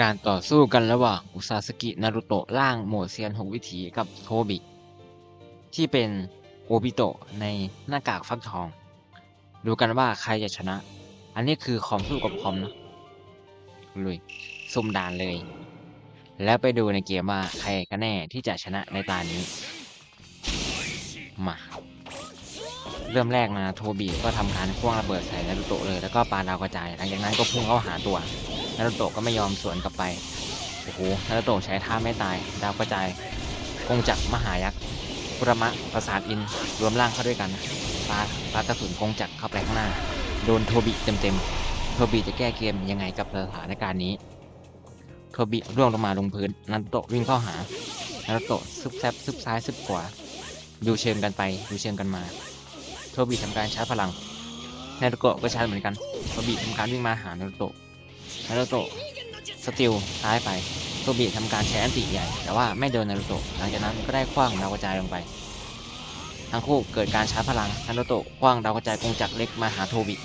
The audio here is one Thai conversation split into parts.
การต่อสู้กันระหว่างอุซาสกินารุโตะร่างโหมดเซียน6วิถีกับโทบิ ที่เป็นโอบิโตะในหน้ากากฟักทอง ดูกันว่าใครจะชนะ อันนี้คือคอมสู้กับคอมนะลุยสุ่มด่านเลย แล้วไปดูในเกมว่าใครกันแน่ที่จะชนะในตานี้ มา เริ่มแรกนะโทบีก็ทำการคว้างระเบิดใส่นารุโตะเลยแล้วก็ปาดาวกระจายหลังจากนั้นก็พุ่งเข้าหาตัว นารุโตะก็ไม่ยอมสวนกลับไป โอ้โห นารุโตะใช้ท่าไม่ตาย ดาวกระจายกงจักรมหายักษ์ปุรมะประสาทอิน รวมร่างเข้าด้วยกันปาปากระสุนกงจักรเข้าไปข้างหน้า โดนโทบิเต็มๆ โทบิจะแก้เกมยังไงกับสถานการณ์นี้ โทบิร่วงลงมาลงพื้น นารุโตะวิ่งเข้าหา นารุโตะซึบแซบซึบซ้ายซึบขวา ดูเชิงกันไป ดูเชิงกันมา โทบิทำการชาร์จพลัง นารุโตะก็ชาร์จเหมือนกัน โทบิทำการวิ่งมาหานารุโตะ นารุโตะสติลซ้ายไปโทบิทำการใช้อันติใหญ่ แต่ว่าไม่โดนนารุโตะหลังจากนั้นก็ได้คว้างดาวกระจายลงไป ทั้งคู่เกิดการชาร์จพลังนารุโตะคว้างดาวกระจายกงจักรเล็กมาหาโทบิ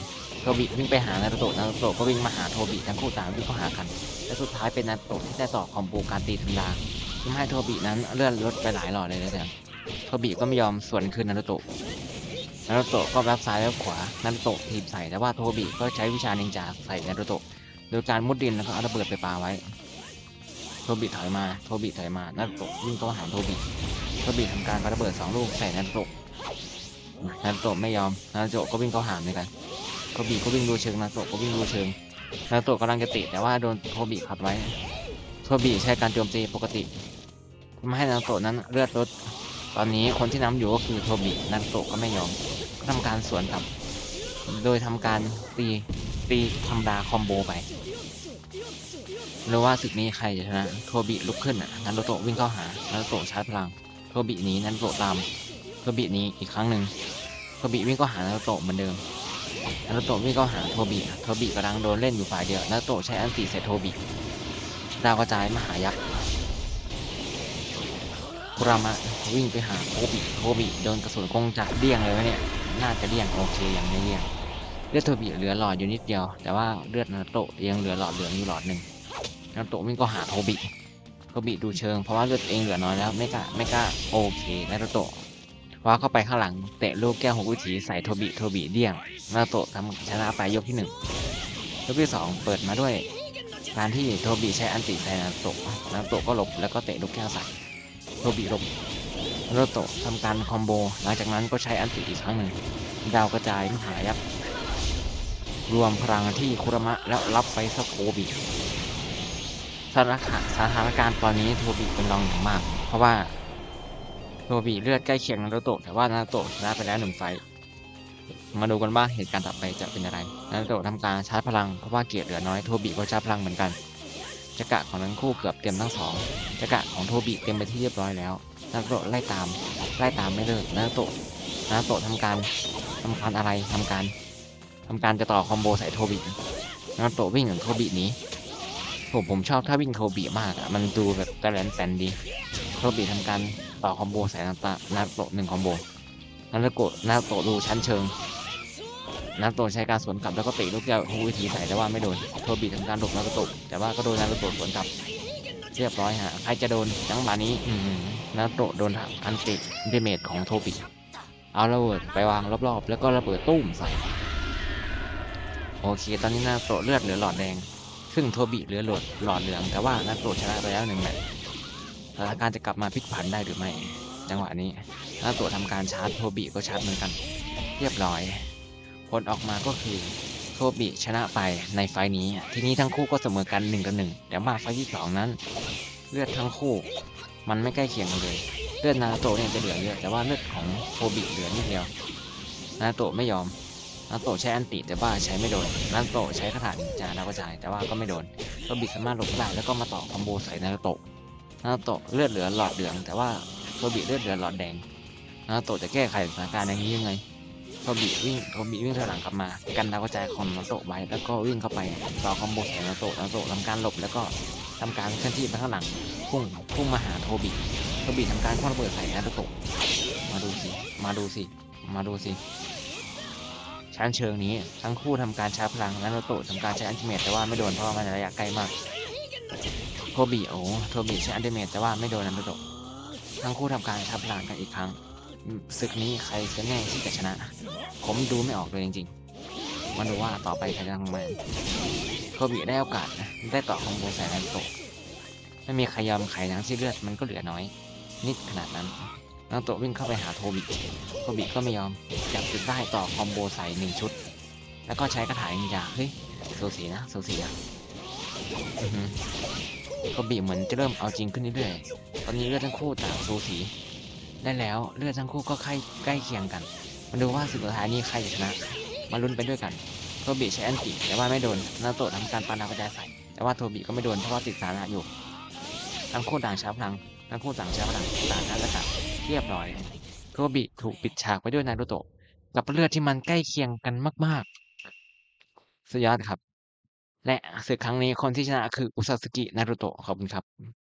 โทบิวิ่งไปหานารุโตะนารุโตะก็วิ่งมาหาโทบิทั้งคู่ต่างวิ่งเข้าหากัน และสุดท้ายเป็นนารุโตะที่ได้ต่อคอมโบการตีธรรมดาทำให้โทบินั้นเลื่อนลดไปหลายหลอดเลยนะเพื่โทบิก็ไม่ยอมสวนคืนนารุโตะนารุโตะก็แวบซ้ายแวบขวานารุโตะทีบใส่แต่ว่าโทบิก็ใช้วิชานินจาใส่นารุโตะ โดยการมุดดินแล้วก็เอาระเบิดไปปาไว้ โทบิถอยมา โทบิถอยมานารุโตะวิ่งเข้าหาโทบิโทบิทำการปาระเบิดสองลูกใส่นารุโตะนารุโตะไม่ยอมนารุโตะก็วิ่งเข้าหาเหมือนกันโทบิก็วิ่งดูเชิงนารุโตะก็วิ่งดูเชิงนารุโตะกำลังจะติแต่ว่าโดนโทบิขัดไว้ โทบิใช้การโจมตีปกติทำให้นารุโตะนั้นเลือดลด ตอนนี้คนที่นำอยู่ก็คือโทบินารุโตะก็ไม่ยอมก็ทำการสวนกลับ โดยทำการตี ตีธรรมดาคอมโบไปหรือว่าศึกนี้ใครจะชนะโทบิลุกขึ้นอะนารุโตวิ่งเข้าหานารุโตะชาร์จพลังโทบิหนีนารุโตตามโทบิหนีอีกครั้งหนึ่งโทบิวิ่งเข้าหานารุโตเหมือนเดิมนารุโตวิ่งเข้าหาโทบิโทบิกำลังโดนเล่นอยู่ฝ่ายเดียวนารุโตใช้อันติใส่โทบิดาวกระจายมหายักษ์คุรามะวิ่งไปหาโทบิโทบิโดนกระสุนกงจักเดี้ยงเลยวะเนี่ยน่าจะเลี่ยงโอเคยังไม่เลี่ยง เลือดโทบิเหลือหลอดอยู่นิดเดียว แต่ว่าเลือดนาโตะยังเหลือหลอดเหลืองอยู่หลอดหนึ่งนาโตะวิ่งก็หาโทบิโทบิดูเชิงเพราะว่าเลือดเองเหลือน้อยแล้วไม่กล้าไม่กล้าโอเคนาโตะว่าเข้าไปข้างหลังเตะลูกแก้วหกวิถีใส่โทบิโทบิเดี่ยงนาโตะทำชนะไปยกที่หนึ่งยกที่สองเปิดมาด้วยการที่โทบิใช้อันติใส่นาโตะนาโตะก็หลบแล้วก็เตะลูกแก้วใส่โทบิหลบนาโตะทำการคอมโบ หลังจากนั้นก็ใช้อันติอีกครั้งหนึ่งดาวกระจายมหายักษ์ รวมพลังที่คุรมะแล้วรับไปสโคบิสถานการณ์สถานการณ์ตอนนี้โทบิเป็นรองอย่างมาก เพราะว่าโทบิเลือดใกล้เคียงนารุโตะแต่ว่านารุโตะชนะไปแล้วหนึ่งไฟมาดูกันว่าเหตุการณ์ต่อไปจะเป็นอะไรนารุโตะทำการชาร์จพลังเพราะว่าเกียรติเหลือน้อยโทบิก็ชาร์จพลังเหมือนกันจักระของทั้งคู่เกือบเต็มทั้งสองจักระของโทบิเต็มไปที่เรียบร้อยแล้วนารุโตะไล่ตามไล่ตามไม่เลิกนารุโตะนารุโตะทำการทำการอะไรทำการ ทำการจะต่อคอมโบใส่โทบินาโตะวิ่งกับโทบินี้ผมผมชอบถ้าวิ่งโทบิมากอะมันดูแบบแตแลนแตนดีโทบิทำการต่อคอมโบใส่นาโตะนาโตะหนึ่งคอมโบนาโตะนาโตะดูชั้นเชิงนาโตะใช้การสวนกลับแล้วก็ตะลูกแก้วทุกวิธีใส่แต่ว่าไม่โดนโทบิทำการหลบนาโตะแต่ว่าก็โดนนาโตะสวนกลับเรียบร้อยฮะใครจะโดนจังหวะนี้นาโตะโดนอันติเดเมจของโทบิเอาระเบิดไปวางรอบๆ แล้วก็ระเบิดตุ้มใส่ โอเค ตอนนี้นาโตะเลือดเหลือหลอดแดงซึ่งโทบิเหลือหลอดหลอดเหลือง แต่ว่านาโตะชนะไปแล้วหนึ่งแมตช์สถานการณ์จะกลับมาพลิกผันได้หรือไม่ จังหวะนี้นาโตะทำการชาร์จโทบิก็ชาร์จเหมือนกัน เรียบร้อย ผลออกมาก็คือโทบิชนะไปในไฟล์นี้ ทีนี้ทั้งคู่ก็เสมอกันหนึ่งกับหนึ่งแต่มาไฟที่สองนั้น เลือดทั้งคู่ มันไม่ใกล้เคียงกันเลย เลือดนาโตะเนี่ยจะเหลือเยอะแต่ว่าเลือดของโทบิเหลือนิดเดียวนาโตะไม่ยอม นาโตใช้อันติแต่ว่าใช้ไม่โดนนาโตใช้คาถานินจาดาวกระจายแต่ว่าก็ไม่โดนโทบิสามารถหลบได้แล้วก็มาต่อคอมโบใส่นาโตะนาโตะเลือดเหลือหลอดเหลือง แต่ว่าโทบิเลือดเหลือหลอดแดงนาโตะจะแก้ไขสถานการณ์อย่างนี้ยังไงโทบิวิ่งโทบิวิ่งถอยหลังกลับมากันดาวกระจายของนาโตะไว้แล้วก็วิ่งเข้าไปต่อคอมโบใส่นาโตะนาโตะทำการหลบแล้วก็ทำการเคลื่อนที่ไปข้างหลังพุ่งพุ่งมาหาโทบิโทบิทำการคว้าระเบิดใส่นาโตะมาดูสิมาดูสิมาดูสิ ชั้นเชิงนี้ ทั้งคู่ทำการชาร์จพลังนารุโตะทำการใช้อันติเมตแต่ว่าไม่โดนเพราะว่ามันระยะใกล้มากโทบิโอ้โทบิใช้อัลติเมตแต่ว่าไม่โดนนารูโตะทั้งคู่ทำการทับพลังกันอีกครั้งศึกนี้ใครกันแน่ที่จะชนะ ผมดูไม่ออกเลยจริงๆมาดูว่าต่อไปใครจะทำไงโทบิได้โอกาสนะได้ต่อคอมโบใส่นารูโตะไม่มีใครยอมใครทั้งที่เลือดมันก็เหลือน้อย นิดขนาดนั้น นาโตะวิ่งเข้าไปหาโทบิโทบิก็ไม่ยอมจับจุดได้ต่อคอมโบใส่1ชุด แล้วก็ใช้คาถานินจาเฮ้ยสูสีนะสูสีอะโทบิเหมือนจะเริ่มเอาจริงขึ้นเรื่อยๆตอนนี้เลือดทั้งคู่ต่างสูสีและแล้วเลือดทั้งคู่ก็ใกล้ใกล้เคียงกัน มาดูว่าสุดท้ายนี้ใครจะชนะ มาลุ้นไปด้วยกัน โทบิใช้อันติแต่ว่าไม่โดนนาโตะทำการปาดากระจายใส่แต่ว่าโทบิก็ไม่โดนเพราะว่าติดสานะอยู่ ทั้งคู่ต่างช้าพลัง ทั้งคู่ต่างช้าพลังต่างกันสกัด เรียบร้อยโทบิถูกปิดฉากไปด้วยนารูโตะกับเลือดที่มันใกล้เคียงกันมาก ๆ สุดยอดครับ และศึกครั้งนี้คนที่ชนะคืออุซาสึกินารูโตะขอบคุณครับ